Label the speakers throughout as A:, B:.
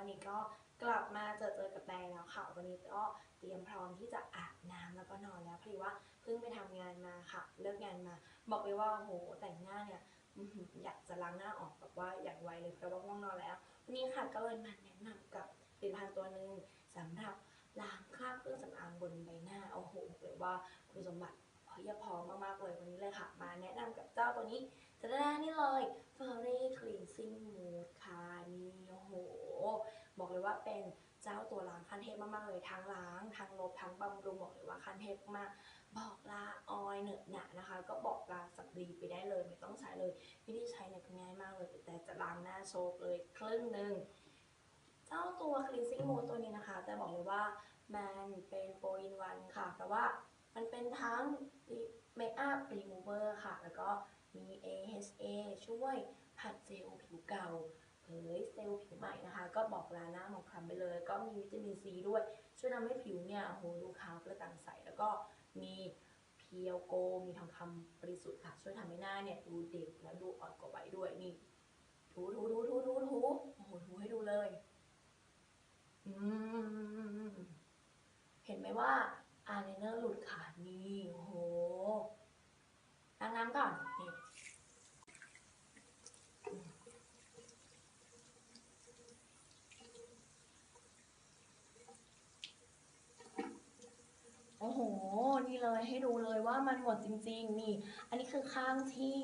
A: วันนี้ก็กลับมาเจอเจอกับแม่แล้วค่ะ วันนี้ก็เตรียมพร้อมที่จะอาบน้ำแล้วก็นอนแล้วพอดีว่าเพิ่งไปทำงานมาค่ะ เลิกงานมา บอกเลยว่าโอ้โหแต่งหน้าเนี่ยอยากจะล้างหน้าออกแบบว่าอย่างไวเลยเพราะว่าง่วงนอนแล้ววันนี้ค่ะก็เลยมาแนะนำกับผลิตภัณฑ์ตัวหนึ่งสำหรับล้างคราบเครื่องสำอางบนใบหน้าโอ้โหบอกเลยว่าคุณสมบัติเพียบพร้อมมากๆเลยวันนี้เลยค่ะ มาแนะนำกับเจ้าตัวนี้จะได้นี่เลย Fairy Cleansing Mousse ค่ะนี่โอ้โห บอกเลย ว่าเป็นเจ้าตัวล้างขั้นเทพมากๆเลยทั้งล้างทั้งลบทั้งบำรุงบอกเลยว่าขั้นเทพมากบอกลาออยเหนอะหนะนะคะ ก็บอกลาสับรีไปได้เลย ไม่ต้องใช้เลยวิธีใช้เนี่ยง่ายมากเลย แต่จะล้างหน้าโชกเลยครึ่งหนึ่งเจ้าตัว cleansing mode ตัวนี้นะคะ แต่บอกเลยว่ามันเป็นโปรอินวันค่ะเพราะว่ามันเป็นทั้ง Makeup Remover ค่ะ แล้วก็มี AHA ช่วยผัดเซลล์ผิวเก่า เผยเซลล์ผิวใหม่นะคะ ก็บอกลาหน้าหมองคล้ำไปเลย ก็มีวิตามินซีด้วย ช่วยทำให้ผิวเนี่ยโหดูขาวกระจ่างใส แล้วก็มีเพียวโก มีทองคำบริสุทธิ์ค่ะ ช่วยทำให้หน้าเนี่ยดูเด็กและดูอ่อนกว่าวัยด้วย นี่ถูถูถูถูถูถูโอ้โหถูให้ดูเลยอืมเห็นไหมว่าอายไลเนอร์หลุดค่ะนี่ โอ้โหล้างน้ำก่อน นี่ โอ้โห นี่เลยให้ดูเลยว่ามันหมดจริงๆ นี่ อันนี้คือข้างที่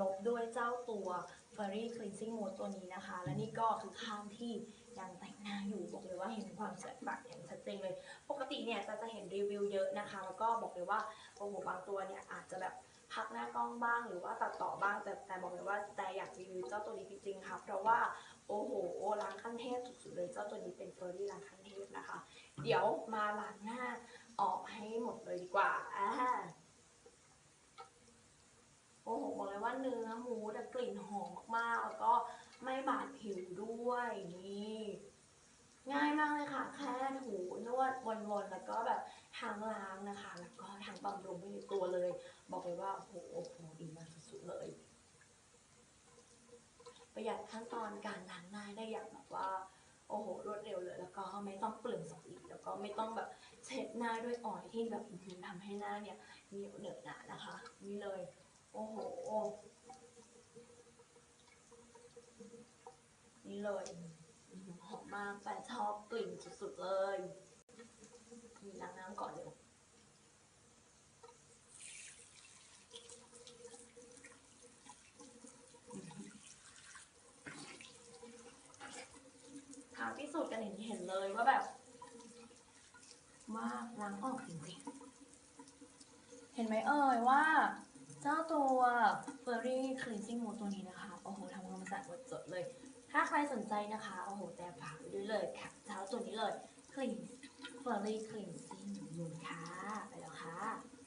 A: ลบด้วยเจ้าตัว Fairy Cleansing Mousse ตัวนี้นะคะ และนี่ก็คือข้างที่ยังแต่งหน้าอยู่บอกเลยว่าเห็นความแตกต่างอย่างชัดเจนเลย ปกติเนี่ยจะจะเห็นรีวิวเยอะนะคะ แล้วก็บอกเลยว่าโอ้โหบางตัวเนี่ยอาจจะแบบพักหน้ากล้องบ้างหรือว่าตัดต่อบ้างแต่แต่บอกเลยว่าแต่อยากรีวิวเจ้าตัวนี้จริงๆค่ะ เพราะว่าโอ้โหล้างขั้นเทพสุดๆเลยเจ้าตัวนี้เป็น Fairy ล้างขั้นเทพนะคะ เดี๋ยวมาล้างหน้า ออกให้หมดเลยดีกว่าอ่าโอ้โหบอกเลยว่าเนื้อหมูแต่กลิ่นหอมมากๆแล้วก็ไม่บาดผิวด้วยนี่ง่ายมากเลยค่ะ แค่ถูนวดวนๆ แล้วก็แบบทางล้างนะคะ แล้วก็ทางบำรุงไปในตัวเลย บอกเลยว่า โอ้โหโอ้โหดีมากสุดๆเลย ประหยัดขั้นตอนการล้างหน้าได้อย่างแบบว่า โอ้โหรวดเร็วเลย แล้วก็ไม่ต้องเปลืองสำลีแล้วก็ไม่ต้องแบบเช็ดหน้าด้วยออยล์ที่แบบอื้อหือทำให้หน้าเนี่ยเหนียวเหนอะหนานะคะ นี่เลย โอ้โหนี่เลยออหือมมากแฟนชอบกลิ่นสุดๆเลยนี่ล้างน้ำก่อนเร็ว ถามพิสูจน์กันเห็นเห็นเลยว่าแบบว่าล้างออกจริงๆ เห็นไหมเอ่ยว่า เจ้าตัว Fairy Cleansing Mousse ตัวนี้นะคะ โอ้โหทำความสะอาดหมดจดเลย ถ้าใครสนใจนะคะ โอ้โห แต่ฝากไว้ด้วยเลยค่ะเจ้าตัวนี้เลย Clean Fairy Cleansing Mode ค่ะ ไปแล้วค่ะ